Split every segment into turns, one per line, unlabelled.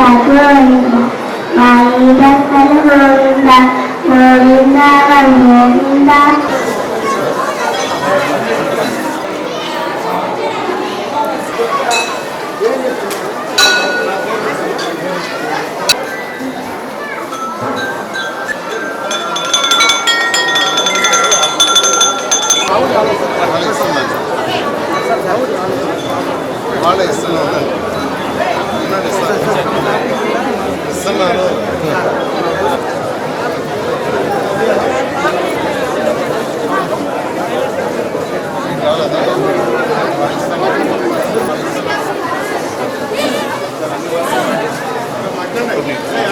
I don't Govinda, Govinda, Govinda, Govinda,
Govinda, Govinda, Govinda, Govinda, Govinda,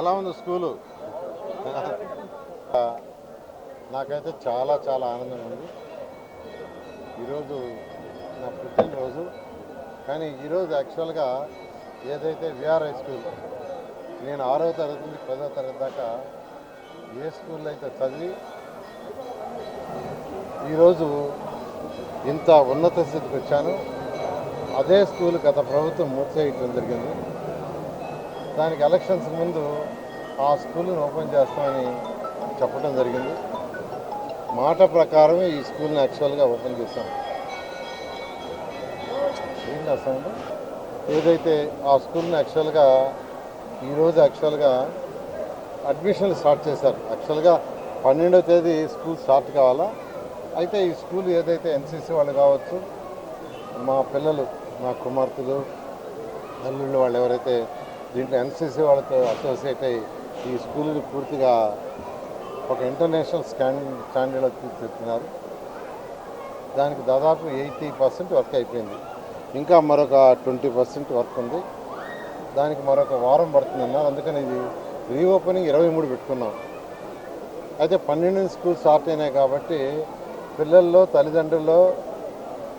ఎలా ఉంది school నాకైతే చాలా చాలా ఆనందంగా ఉంది. ఈరోజు నా పుట్టినరోజు. కానీ ఈరోజు యాక్చువల్గా ఏదైతే విఆర్ హై స్కూల్ నేను ఆరవ తరగతి నుంచి పదవ తరగతి దాకా ఏ స్కూల్లో అయితే చదివి ఈరోజు ఇంత ఉన్నత స్థితికి వచ్చాను. అదే స్కూల్ గత ప్రభుత్వం మూసేయటం జరిగింది. దానికి ఎలక్షన్స్ ముందు ఆ స్కూల్ని ఓపెన్ చేస్తామని చెప్పడం జరిగింది. మాట ప్రకారమే ఈ స్కూల్ని యాక్చువల్గా ఓపెన్ చేశాం. ఏంటి అసలు ఏదైతే ఆ స్కూల్ని యాక్చువల్గా ఈరోజు యాక్చువల్గా అడ్మిషన్లు స్టార్ట్ చేశారు. యాక్చువల్గా పన్నెండో తేదీ స్కూల్ స్టార్ట్ కావాలా? అయితే ఈ స్కూల్ ఏదైతే ఎన్సీసీ వాళ్ళు కావచ్చు మా పిల్లలు మా కుమార్తెలు అల్లుళ్ళు వాళ్ళు ఎవరైతే దీంట్లో ఎన్సీసీ వాళ్ళతో అసోసియేట్ అయ్యి ఈ స్కూల్ని పూర్తిగా ఒక ఇంటర్నేషనల్ స్టాండ్ స్టాండర్డ్ తీర్చిదిద్దుతున్నారు దానికి దాదాపు ఎయిటీ పర్సెంట్ వర్క్ అయిపోయింది. ఇంకా మరొక ట్వంటీ పర్సెంట్ వర్క్ ఉంది. దానికి మరొక వారం పడుతుందన్నారు అందుకని ఇది రీఓపెనింగ్ ఇరవై మూడు పెట్టుకున్నాం. అయితే పన్నెండు స్కూల్ స్టార్ట్ అయినాయి కాబట్టి పిల్లల్లో తల్లిదండ్రుల్లో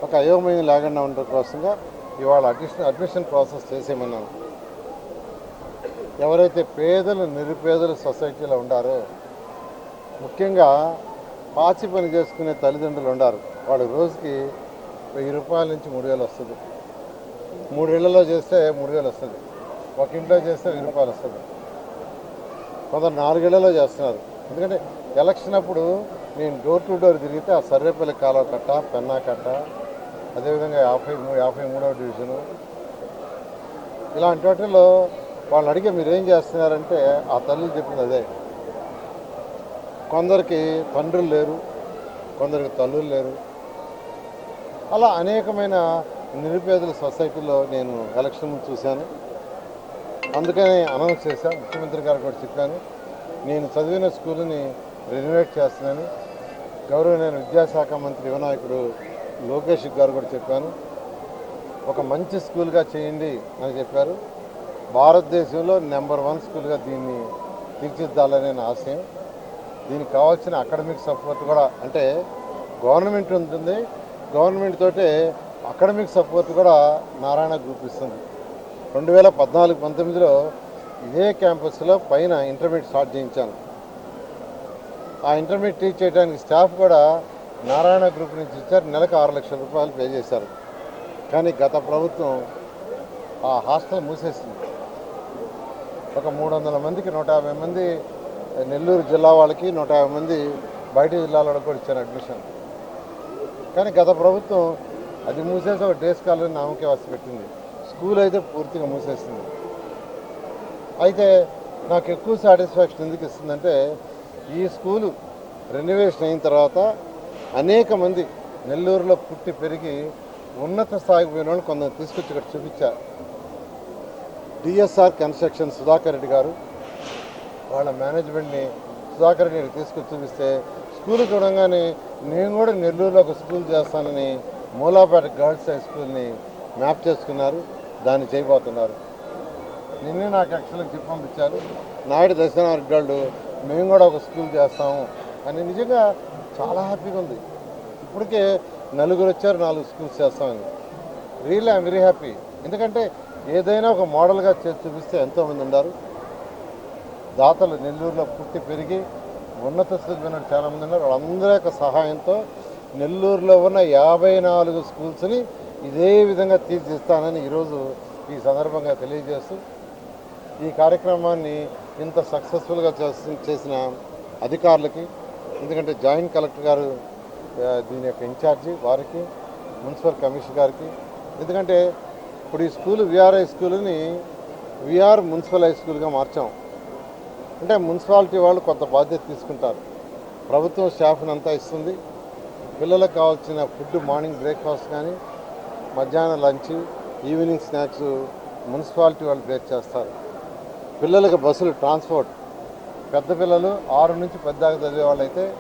ఒక అయోమయం లేకుండా ఉండడం కోసంగా ఇవాళ అడ్మిషన్ అడ్మిషన్ ప్రాసెస్ చేసేయమన్నాను ఎవరైతే పేదలు నిరుపేదలు సొసైటీలో ఉండారో ముఖ్యంగా పాచి పని చేసుకునే తల్లిదండ్రులు ఉండారు. వాళ్ళు రోజుకి వెయ్యి రూపాయల నుంచి మూడు వేలు వస్తుంది. మూడేళ్ళలో చేస్తే మూడు వేలు వస్తుంది. ఒక ఇంట్లో చేస్తే వెయ్యి రూపాయలు వస్తుంది. కొందరు నాలుగేళ్ళలో చేస్తున్నారు. ఎందుకంటే ఎలక్షన్ అప్పుడు నేను డోర్ టు డోర్ తిరిగితే ఆ సర్వేపల్లి కాలువ కట్ట పెన్నా కట్ట అదేవిధంగా యాభై మూడు యాభై మూడవ డివిజను. ఇలాంటి వాటిల్లో వాళ్ళు అడిగే మీరు ఏం చేస్తున్నారంటే ఆ తల్లి చెప్పింది అదే. కొందరికి తండ్రులు లేరు కొందరికి తల్లులు లేరు. అలా అనేకమైన నిరుపేదల సొసైటీలో నేను ఎలక్షన్ చూశాను. అందుకని అనౌన్స్ చేశాను ముఖ్యమంత్రి గారు కూడా చెప్పాను నేను చదివిన స్కూల్ని రెనోవేట్ చేస్తున్నాను. గౌరవనీయ విద్యాశాఖ మంత్రి వినాయకుడు లోకేష్ గారు కూడా చెప్పాను ఒక మంచి స్కూల్గా చేయండి అని చెప్పారు. భారతదేశంలో నెంబర్ వన్ స్కూల్గా దీన్ని తీర్చిద్దాలనే నా ఆశయం. దీనికి కావాల్సిన అకాడమిక్ సపోర్ట్ కూడా అంటే గవర్నమెంట్ ఉంటుంది. గవర్నమెంట్ తోటే అకాడమిక్ సపోర్ట్ కూడా నారాయణ గ్రూప్ ఇస్తుంది. రెండు వేల పద్నాలుగు పంతొమ్మిదిలో ఇదే క్యాంపస్లో పైన ఇంటర్మీడియట్ స్టార్ట్ చేయించాను. ఆ ఇంటర్మీడియట్ టీచ్ చేయడానికి స్టాఫ్ కూడా నారాయణ గ్రూప్ నుంచి ఇచ్చారు. నెలకు ఆరు లక్షల రూపాయలు పే చేశారు. కానీ గత ప్రభుత్వం ఆ హాస్టల్ మూసేసింది. ఒక మూడు వందల మందికి నూట యాభై మంది నెల్లూరు జిల్లా వాళ్ళకి నూట యాభై మంది బయట జిల్లాలో కూడా ఇచ్చారు అడ్మిషన్. కానీ గత ప్రభుత్వం అది మూసేసి ఒక డే స్కాలర్ నామకే వస్తు పెట్టింది. స్కూల్ అయితే పూర్తిగా మూసేసింది. అయితే నాకు ఎక్కువ సాటిస్ఫాక్షన్ ఎందుకు ఇస్తుందంటే ఈ స్కూలు రెనోవేషన్ అయిన తర్వాత అనేక మంది నెల్లూరులో పుట్టి పెరిగి ఉన్నత స్థాయికి పోయిన వాళ్ళు కొందరు తీసుకొచ్చి ఇక్కడ చూపించారు. డిఎస్ఆర్ కన్స్ట్రక్షన్ సుధాకర్ రెడ్డి గారు వాళ్ళ మేనేజ్మెంట్ని సుధాకర్ రెడ్డిని తీసుకొచ్చి చూపిస్తే స్కూల్ చూడంగానే నేను కూడా నెల్లూరులో ఒక స్కూల్ చేస్తానని మూలాపేట గర్ల్స్ హై స్కూల్ని మ్యాప్ చేసుకున్నారు. దాన్ని చేయబోతున్నారు. నిన్నే నాకు యాక్చువల్గా చెప్పి పంపించారు. నాయుడు దర్శనారెడ్డి వాళ్ళు మేము కూడా ఒక స్కూల్ చేస్తాము అని నిజంగా చాలా హ్యాపీగా ఉంది. ఇప్పటికే నలుగురు వచ్చారు నాలుగు స్కూల్స్ చేస్తామని. Really I'm very happy. ఎందుకంటే ఏదైనా ఒక మోడల్గా చేసి చూపిస్తే ఎంతోమంది ఉన్నారు. దాతలు నెల్లూరులో పుట్టి పెరిగి ఉన్నత స్థితిలో చాలామంది ఉన్నారు. వాళ్ళందరి యొక్క సహాయంతో నెల్లూరులో ఉన్న యాభై నాలుగు స్కూల్స్ని ఇదే విధంగా తీర్చిస్తానని ఈరోజు ఈ సందర్భంగా తెలియజేస్తూ ఈ కార్యక్రమాన్ని ఇంత సక్సెస్ఫుల్గా చేసి- చేసిన అధికారులకి ఎందుకంటే జాయింట్ కలెక్టర్ గారు దీని యొక్క ఇన్ఛార్జి వారికి మున్సిపల్ కమిషనర్ గారికి ఎందుకంటే ఇప్పుడు ఈ స్కూల్ విఆర్ హై స్కూల్ని విఆర్ మున్సిపల్ హై స్కూల్గా మార్చాం. అంటే మున్సిపాలిటీ వాళ్ళు కొంత బాధ్యత తీసుకుంటారు. ప్రభుత్వం స్టాఫ్ని అంతా ఇస్తుంది. పిల్లలకు కావాల్సిన ఫుడ్ మార్నింగ్ బ్రేక్ఫాస్ట్ కానీ మధ్యాహ్నం లంచ్ ఈవినింగ్ స్నాక్స్ మున్సిపాలిటీ వాళ్ళు బేక్ చేస్తారు. పిల్లలకు బస్సులు ట్రాన్స్పోర్ట్. పెద్ద పిల్లలు ఆరు నుంచి పెద్దగా చదివే వాళ్ళైతే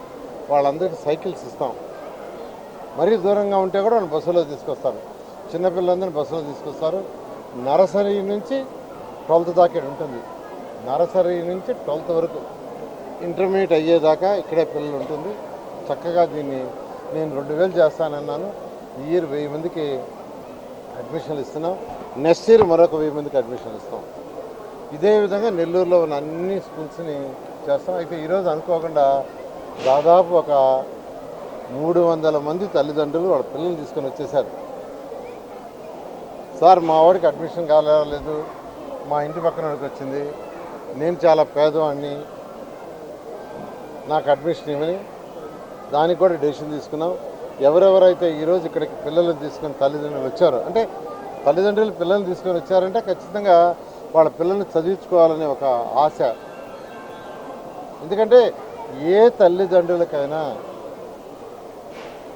వాళ్ళందరికీ సైకిల్స్ ఇస్తాం. మరీ దూరంగా ఉంటే కూడా వాళ్ళు బస్సులో తీసుకొస్తారు. చిన్నపిల్లలందరినీ బస్సులో తీసుకొస్తారు. నర్సరీ నుంచి ట్వెల్త్ దాకా ఉంటుంది. నర్సరీ నుంచి ట్వెల్త్ వరకు ఇంటర్మీడియట్ అయ్యేదాకా ఇక్కడే పిల్లలు ఉంటుంది. చక్కగా దీన్ని నేను రెండు వేలు చేస్తానన్నాను. ఈ ఇయర్ వెయ్యి మందికి అడ్మిషన్లు ఇస్తున్నాం. నెక్స్ట్ ఇయర్ మరొక వెయ్యి మందికి అడ్మిషన్లు ఇస్తాం. ఇదే విధంగా నెల్లూరులో ఉన్న అన్ని స్కూల్స్ని చేస్తాం. అయితే ఈరోజు అనుకోకుండా దాదాపు ఒక మూడు వందల మంది తల్లిదండ్రులు వాళ్ళ పిల్లల్ని తీసుకొని వచ్చేసారు. సార్ మా వాడికి అడ్మిషన్ కాలేదు మా ఇంటి పక్కన వచ్చింది. నేను చాలా పేదవాడిని. నాకు అడ్మిషన్ ఇవ్వని దానికి కూడా డెసిషన్ తీసుకున్నాం. ఎవరెవరైతే ఈరోజు ఇక్కడికి పిల్లల్ని తీసుకొని తల్లిదండ్రులు వచ్చారో అంటే తల్లిదండ్రులు పిల్లల్ని తీసుకొని వచ్చారంటే ఖచ్చితంగా వాళ్ళ పిల్లల్ని చదివించుకోవాలనే ఒక ఆశ. ఎందుకంటే ఏ తల్లిదండ్రులకైనా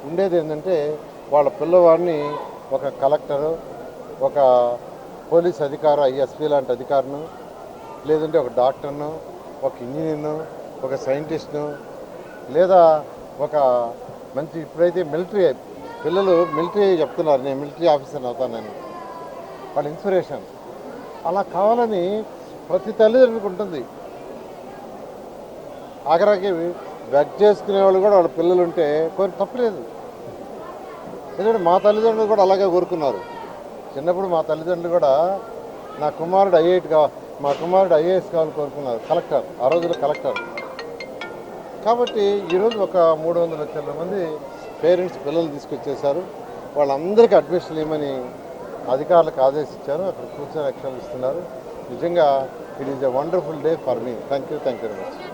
ఉండేది ఏంటంటే వాళ్ళ పిల్లవాడిని ఒక కలెక్టరు ఒక పోలీస్ అధికారు ఐఎస్పీ లాంటి అధికారును లేదంటే ఒక డాక్టర్ను ఒక ఇంజనీర్ను ఒక సైంటిస్ట్ను లేదా ఒక మంచి ఇప్పుడైతే మిలిటరీ పిల్లలు మిలిటరీ చెప్తున్నారు నేను మిలిటరీ ఆఫీసర్ అవుతానని వాళ్ళ ఇన్స్పిరేషన్. అలా కావాలని ప్రతి తల్లిదండ్రులకు ఉంటుంది. ఆఖరాకి బెగ్ చేసుకునే వాళ్ళు కూడా వాళ్ళ పిల్లలు ఉంటే కొన్ని తప్పలేదు. ఎందుకంటే మా తల్లిదండ్రులు కూడా అలాగే కోరుకున్నారు. చిన్నప్పుడు మా తల్లిదండ్రులు కూడా నా కుమారుడు ఐఐటి కా మా కుమారుడు ఐఏఎస్ కావాలని కోరుకున్నారు. కలెక్టర్ ఆ రోజుల్లో కలెక్టర్. కాబట్టి ఈరోజు ఒక మూడు వందల లక్షల మంది పేరెంట్స్ పిల్లలు తీసుకొచ్చేసారు వాళ్ళందరికీ అడ్మిషన్ ఇవ్వమని అధికారులకు ఆదేశించారు. అక్కడ కూర్చొని అక్షరాలు ఇస్తున్నారు. నిజంగా it is a wonderful day for me thank you thank you very much